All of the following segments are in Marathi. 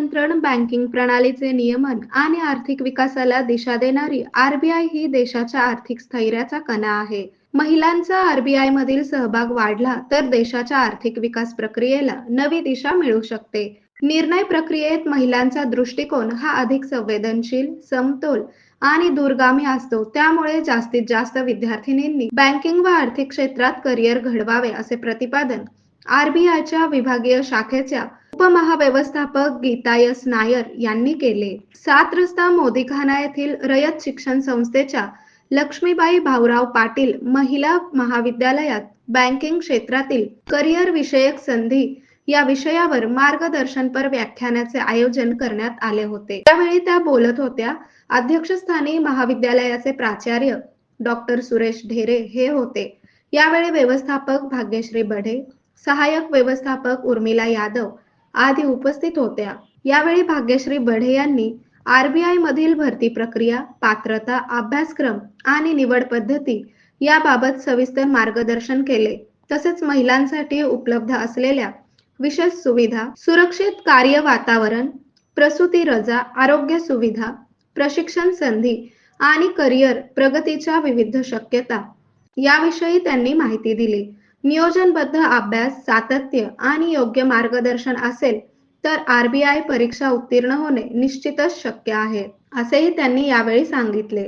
नियंत्रण बँकिंग प्रणालीचे नियमन आणि आर्थिक विकासाला दिशा देणारी आरबीआय ही देशाच्या आर्थिक स्थैर्याचा कणा आहे. महिलांचा आरबीआय मधील सहभाग वाढला तर देशाच्या आर्थिक विकास प्रक्रियेला नवी दिशा मिळू शकते. निर्णय प्रक्रियेत महिलांचा दृष्टिकोन हा अधिक संवेदनशील समतोल आणि दूरगामी असतो. त्यामुळे जास्तीत जास्त विद्यार्थिनींनी बँकिंग व आर्थिक क्षेत्रात करिअर घडवावे असे प्रतिपादन आरबीआयच्या विभागीय शाखेच्या उपमहाव्यवस्थापक गीतायस नायर यांनी केले. सात रस्ता मोदीखाना येथील रयत शिक्षण संस्थेच्या लक्ष्मीबाई भाऊराव पाटील महिला महाविद्यालयात बँकिंग क्षेत्रातील करिअर विषयक संधी या विषयावर मार्गदर्शनपर व्याख्यानाचे आयोजन करण्यात आले होते. त्यावेळी त्या बोलत होत्या अध्यक्षस्थानी महाविद्यालयाचे प्राचार्य डॉक्टर सुरेश ढेरे हे होते. यावेळी व्यवस्थापक भाग्यश्री बढे सहाय्यक व्यवस्थापक उर्मिला यादव आदी उपस्थित होत्या. यावेळी भाग्यश्री बढे यांनी आरबीआय मधील भरती प्रक्रिया पात्रता अभ्यासक्रम आणि निवड पद्धती याबाबत सविस्तर मार्गदर्शन केले. तसेच महिलांसाठी उपलब्ध असलेल्या विशेष सुविधा सुरक्षित कार्य वातावरण प्रसूती रजा आरोग्य सुविधा प्रशिक्षण संधी आणि करिअर प्रगतीच्या विविध शक्यता याविषयी त्यांनी माहिती दिली. नियोजनबद्ध अभ्यास सातत्य आणि योग्य मार्गदर्शन असेल तर आरबीआय परीक्षा उत्तीर्ण होणे निश्चितच शक्य आहे असेही त्यांनी यावेळी सांगितले.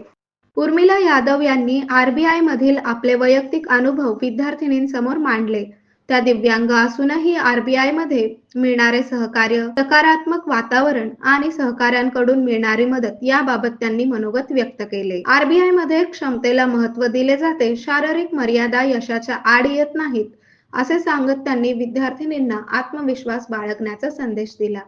उर्मिला यादव यांनी आरबीआय मधील आपले वैयक्तिक अनुभव विद्यार्थिनींसमोर मांडले. त्या दिव्यांग असूनही आरबीआयमध्ये मिळणारे सहकार्य सकारात्मक वातावरण आणि सहकाऱ्यांकडून मिळणारी मदत याबाबत त्यांनी मनोगत व्यक्त केले. आरबीआयमध्ये क्षमतेला महत्त्व दिले जाते शारीरिक मर्यादा यशाच्या आड येत नाहीत असे सांगत त्यांनी विद्यार्थिनींना आत्मविश्वास बाळगण्याचा संदेश दिला.